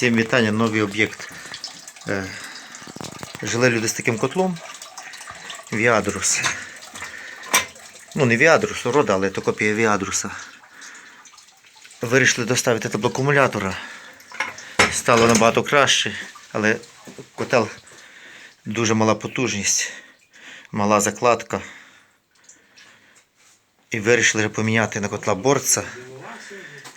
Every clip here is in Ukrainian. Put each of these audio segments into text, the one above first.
Всім вітання, новий об'єкт. Е, Жили люди з таким котлом. Віадрус. Ну, не Віадрус, рода, але то копія Віадруса. Вирішили доставити теплоакумулятора. Стало набагато краще, але котел дуже мала потужність, мала закладка. І вирішили поміняти на котла борца.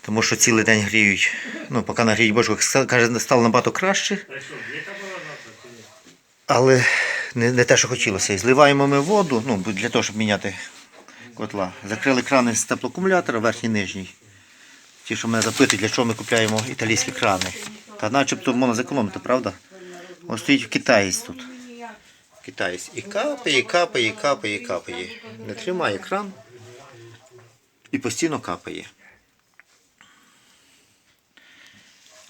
Тому що цілий день гріють. Ну, поки нагріють бочку, каже, стало набагато краще. Але не, не те, що хотілося. І зливаємо ми воду, ну, для того, щоб міняти котла. Закрили крани з теплоакумулятора, верхній і нижній. Ті, що мене запитують, для чого ми купляємо італійські крани. Та начебто можна зекономити, правда? Ось стоїть китаєць тут. Китаєць. І капає, і капає, і капає, і капає. Не тримає кран і постійно капає.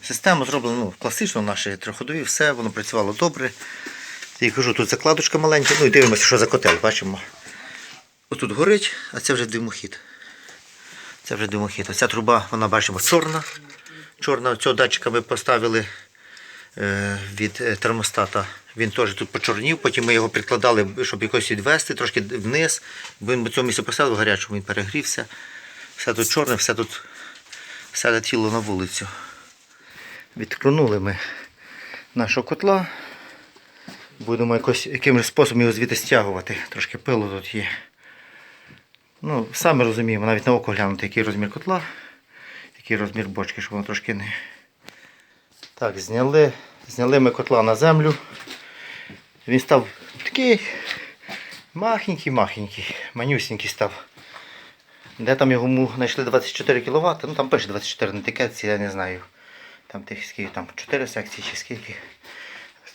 Система зроблена ну, класично, наші триходові, все, воно працювало добре. Я кажу, тут закладочка маленька, ну і дивимося, що за котел, бачимо. Отут горить, а це вже димохід. Це вже димохід. Оця труба, вона бачимо, чорна. Чорна, цього датчика ми поставили е, від е, термостата. Він теж тут почорнів, потім ми його підкладали, щоб якось відвести, трошки вниз. Він в цьому місці поставив гарячому, він перегрівся. Все тут чорне, все тут все летіло на вулицю. Відкрунули ми нашого котла. Будемо якось, якимось способом його звідти стягувати. Трошки пилу тут є. Ну, самі розуміємо, навіть на око глянути, який розмір котла, який розмір бочки, щоб воно трошки не. Так, зняли, зняли ми котла на землю. Він став такий махенький-махенький, манюсенький став. Де там його знайшли 24 кВт, ну там пише 24 на етикетці, я не знаю. Там тих скільки, там 4 секції чи скільки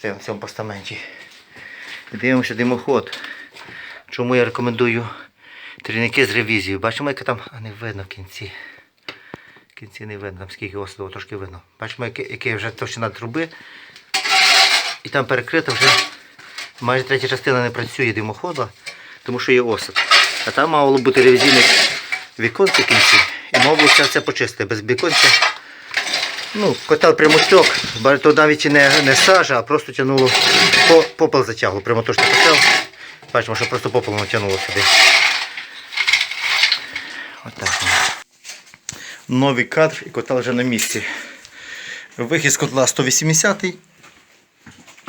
на цьому постаменті. Дивимося димоход. Чому я рекомендую трійники з ревізією. Бачимо, яке там, а не видно в кінці. В кінці не видно, там скільки осаду, трошки видно. Бачимо, яке, яке вже товщина труби. І там перекрита вже майже третя частина не працює димохода, тому що є осад. А там мало бути ревізійне віконце в кінці. І мав було це почистити. Без віконця Ну, котел прямоток, то навіть і не, не сажа, а просто тягнуло, по, попел затягло, прямоточний котел. Бачимо, що просто попел натягнуло сюди. Отак. Новий кадр і котел вже на місці. Вихід з котла 180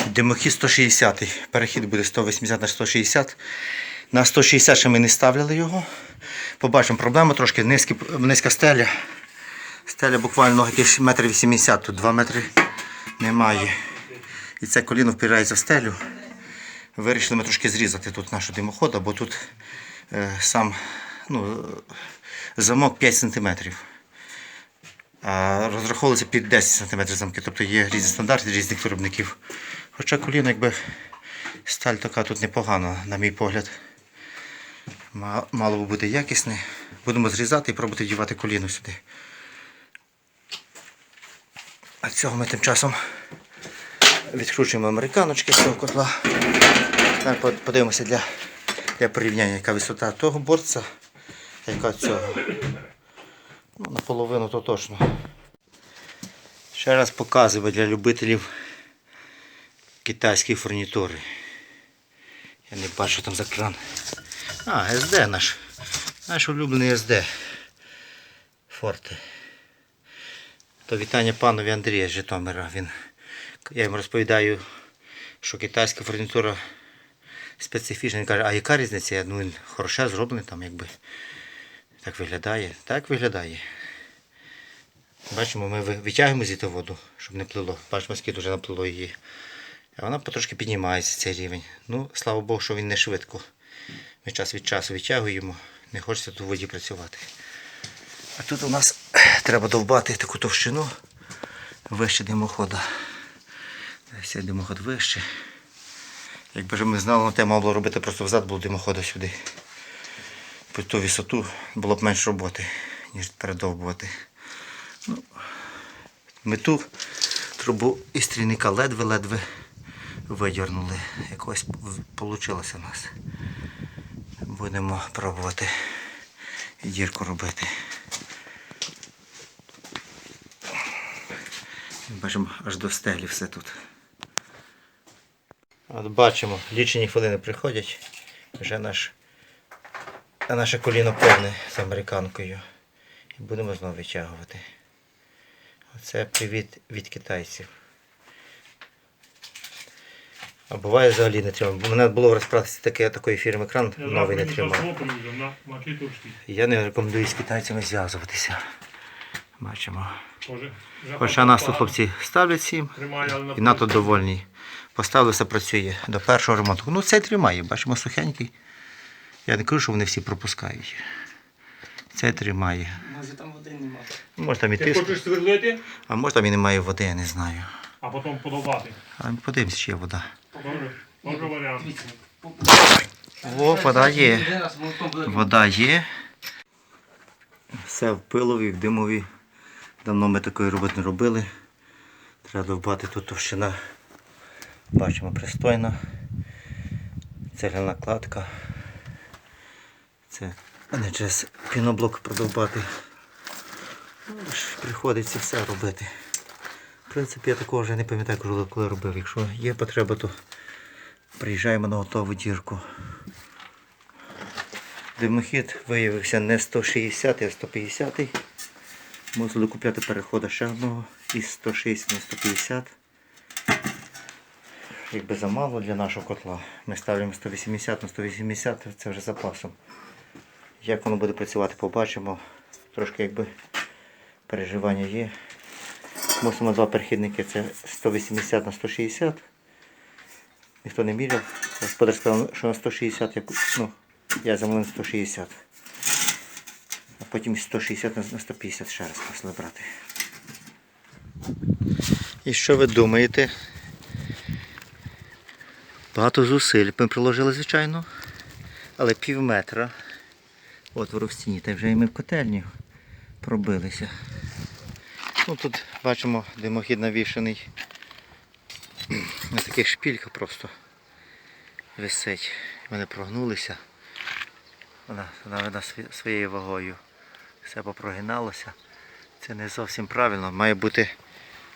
димохід 160 Перехід буде 180 на 160 На 160 ще ми не ставляли його. Побачимо проблема трошки низька стеля. Стеля буквально якийсь метр 80, тут 2 метри немає. І це коліно впирається в стелю. Вирішили ми трошки зрізати тут нашу димохода, бо тут е, сам ну, замок 5 см. А розраховувалися під 10 см замки, тобто є різні стандарти різних виробників. Хоча коліно, якби сталь така тут непогана, на мій погляд. Мало би бути якісне. Будемо зрізати і пробувати дівати коліно сюди. А цього ми тим часом відкручуємо американочки з цього котла. Тепер подивимося для, для порівняння, яка висота того борця, яка цього. Ну, наполовину то точно. Ще раз показую для любителів китайської фурнітури. Я не бачу там за кран. А, СД наш. Наш улюблений СД. Форте. То вітання панові Андрія з Житомира. Він, я йому розповідаю, що китайська фурнітура специфічна. Він каже, а яка різниця? Ну, він хороше зроблений, там якби так виглядає. Так виглядає. Бачимо, ми витягуємо звідти воду, щоб не плило. Бачимо, скільки вже наплило її. А вона потрошки піднімається цей рівень. Ну, слава Богу, що він не швидко. Ми час від часу витягуємо, не хочеться тут воді працювати. А тут у нас треба довбати таку товщину вище димохода. Цей димоход вище. Якби ж ми знали, на те мало робити просто взад було димохода сюди. Під ту висоту було б менше роботи, ніж передовбувати. Ну, ми ту трубу із стрільника ледве-ледве видірнули. Якось вийшло у нас. Будемо пробувати дірку робити. Бачимо аж до стелі все тут. От бачимо, лічені хвилини приходять. Вже наш, наше коліно повне з американкою. І будемо знову витягувати. Оце привіт від китайців. А буває взагалі не тримав. Бо мене було в розпратці таке, такої фірми кран новий не тримав. Я не рекомендую з китайцями зв'язуватися. Бачимо. Хоча нас тут хлопці ставлять всім. Тримає, але на І НАТО довольні. Поставили, все працює до першого ремонту. Ну цей тримає, бачимо сухенький. Я не кажу, що вони всі пропускають. Цей тримає. Може там води немає. Може там і Ти тиск, хочеш сверлити, а може там і немає води, я не знаю. а потім подовбати. Ми подивимось, чи є вода. Добре варіант. О, вода є. Вода є. Все в пилові, в димові. Давно ми такої роботи не робили. Треба довбати тут товщина. Бачимо пристойна. Цегляна кладка. Це не через піноблок продовбати. Ну, Приходиться все робити. В принципі, я такого вже не пам'ятаю, коли- робив. Якщо є потреба, то приїжджаємо на готову дірку. Димохід виявився не 160, а 150. Мусили купляти перехода ще одного із 160 на 150. Якби замало для нашого котла. Ми ставимо 180 на 180, це вже запасом. Як воно буде працювати, побачимо. Трошки якби переживання є. Мусимо два перехідники, це 180 на 160. Ніхто не міряв. Господар сказав, що на 160 я, ку- ну, я замовив 160. Потім 160 на на 150 ще раз пішли брати. І що ви думаєте? Багато зусиль ми приложили, звичайно. Але пів метра. От в стіні, та вже і ми в котельню пробилися. Ну тут бачимо димохід навішаний на таких шпільках просто висить. Вони прогнулися. Вона, вона своєю вагою. Все попрогиналося. Це не зовсім правильно. Має бути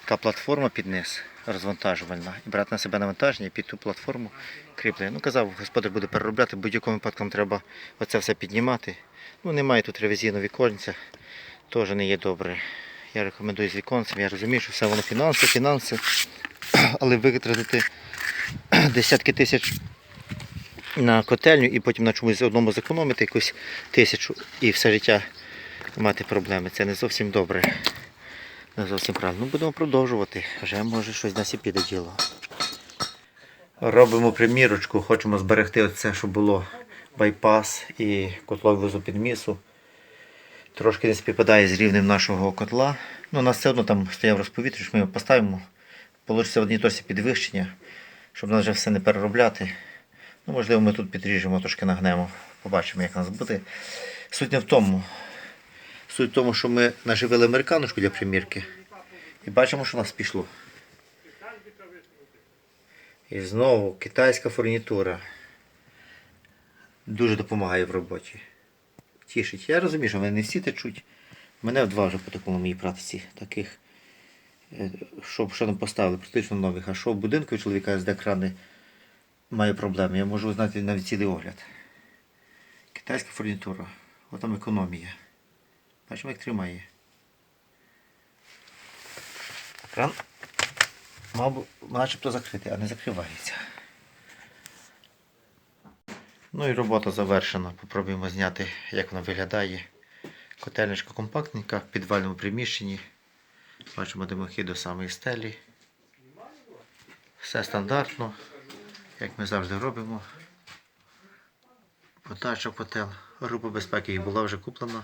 така платформа під низ розвантажувальна. І брати на себе навантаження і під ту платформу кріплення. Ну, казав, господар буде переробляти, будь-якому випадку треба оце все піднімати. Ну, немає тут ревізійного віконця, теж не є добре. Я рекомендую з віконцем, я розумію, що все воно фінанси, фінанси, але витратити десятки тисяч на котельню і потім на чомусь одному зекономити якусь тисячу і все життя мати проблеми. Це не зовсім добре. Не зовсім правильно. Ну, будемо продовжувати. Вже може щось нас і піде діло. Робимо примірочку, хочемо зберегти оце, що було байпас і котлову підмісу. Трошки не співпадає з рівнем нашого котла. Ну, у нас все одно там стояв розповітрювач, ми його поставимо. Получиться в одній точці підвищення, щоб нас вже все не переробляти. Ну, можливо, ми тут підріжемо, трошки нагнемо. Побачимо, як у нас буде. Суть не в тому. Суть в тому, що ми наживили американочку для примірки. І бачимо, що у нас пішло. І знову китайська фурнітура. Дуже допомагає в роботі. Тішить. Я розумію, що вони не всі течуть. Мене в два вже потекло на моїй практиці таких. е, Щоб що не поставили, практично нових. А що в будинку чоловіка з крани має проблеми. Я можу знати навіть цілий огляд. Китайська фурнітура. От там економія. Бачимо, як тримає. Кран, мабуть, начебто закритий, а не закривається. Ну і робота завершена. Попробуємо зняти, як вона виглядає. Котельничка компактненька, в підвальному приміщенні. Бачимо димохід до самої стелі. Все стандартно, як ми завжди робимо. Подача котел. Група безпеки їх була вже куплена.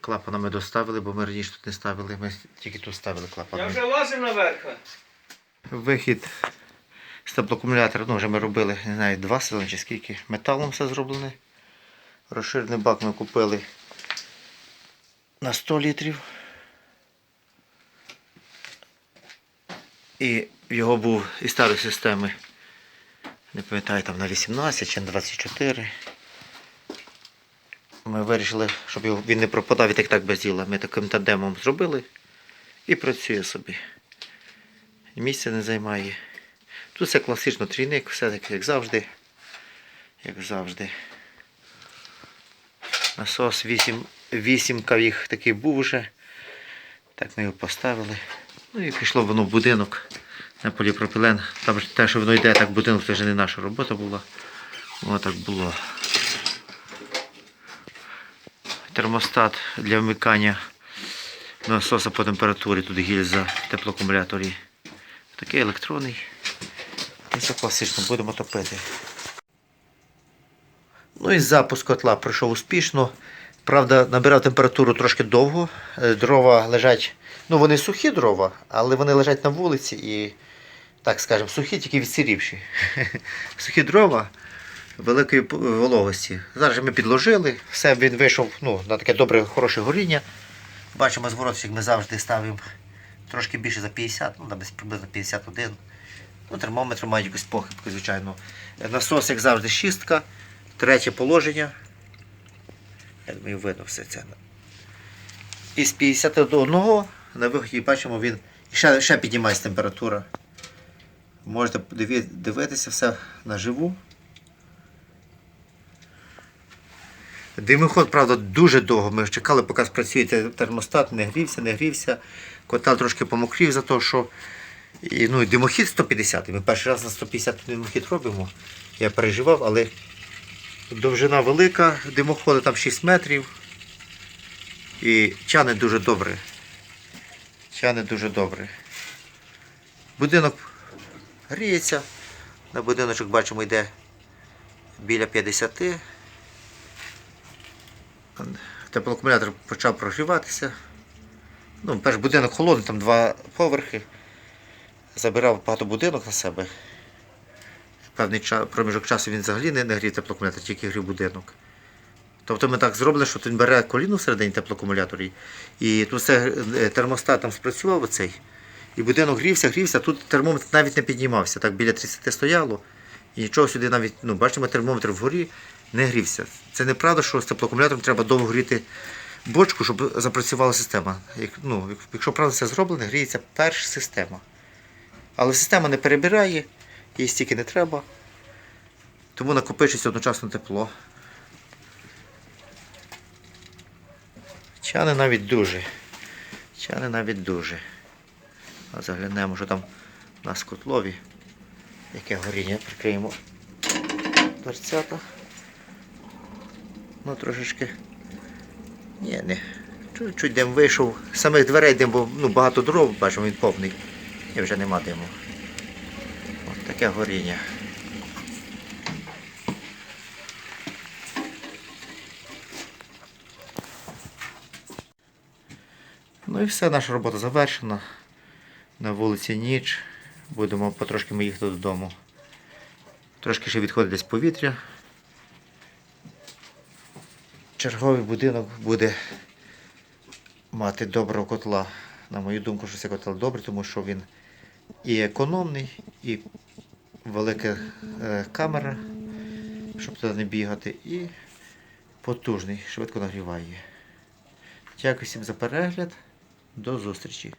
Клапана ми доставили, бо ми раніше тут не ставили. Ми тільки тут ставили Я вже лазив наверх. Вихід з теплоакумулятора, ну вже ми робили, не знаю, два сили чи скільки. Металом все зроблене. Розширений бак ми купили на 100 літрів. І його був із старої системи. Не пам'ятаю, там на 18 чи на 24. Ми вирішили, щоб він не пропадав і так так без діла. Ми таким тандемом зробили і працює собі. і місця не займає. Тут все класично трійник, все так, як завжди. Як завжди. Насос 8, 8 їх такий був вже. Так ми його поставили. Ну і пішло воно в будинок на поліпропілен. Там те, що воно йде так будинок, це вже не наша робота була. Воно так було. Термостат для вмикання насоса по температурі, тут гільза в теплоакумуляторі. Такий електронний. І все класично, будемо топити. Ну і запуск котла пройшов успішно. Правда, набирав температуру трошки довго. Е, Дрова лежать, ну вони сухі дрова, але вони лежать на вулиці і, так скажемо, сухі, тільки відсирівші. Сухі дрова великої вологості. Зараз ми підложили, все він вийшов ну, на таке добре, хороше горіння. Бачимо, зворотчик ми завжди ставимо трошки більше за 50, ну, десь приблизно 51. Ну, термометри мають якусь похибку, звичайно. Насос, як завжди, шістка. Третє положення. Я думаю, видно все це. Із 51 на виході бачимо, він ще, ще піднімається температура. Можете дивитися все наживу. Димоход, правда, дуже довго. Ми чекали, поки спрацює термостат, не грівся, не грівся. Котел трошки помокрів за те, що і, ну, і димохід 150. Ми перший раз на 150 димохід робимо. Я переживав, але довжина велика, димоходу там 6 метрів. І чане дуже добре. Чане дуже добре. Будинок гріється. На будиночок бачимо йде біля 50. Теплоакумулятор почав прогріватися. Ну, перш будинок холодний, там два поверхи. Забирав багато будинок на себе. Певний ча- проміжок часу він взагалі не, не грів теплоакумулятор, тільки грів будинок. Тобто ми так зробили, що він бере коліно всередині теплоакумуляторі, і тут все е, термостат там спрацював оцей. І будинок грівся, грівся, тут термометр навіть не піднімався. Так біля 30 стояло. І нічого сюди навіть, ну, бачимо, термометр вгорі не грівся. Це неправда, що з теплоакумулятором треба довго гріти бочку, щоб запрацювала система. Як, ну, якщо правильно все зроблено, гріється перша система. Але система не перебирає, їй стільки не треба. Тому накопичується одночасно тепло. Чани навіть дуже. Чани навіть дуже. А заглянемо, що там у нас котлові. Яке горіння прикриємо дверцята. Ну трошечки. Ні, не. Чуть-чуть дим вийшов. З самих дверей дим, бо ну, багато дров, бачимо, він повний. І вже нема диму. От таке горіння. Ну і все, наша робота завершена. На вулиці ніч. Будемо потрошки ми їхати додому. Трошки ще відходить десь повітря. Черговий будинок буде мати доброго котла. На мою думку, що цей котел добрий, тому що він і економний, і велика е, камера, щоб туди не бігати, і потужний, швидко нагріває. Дякую всім за перегляд. До зустрічі!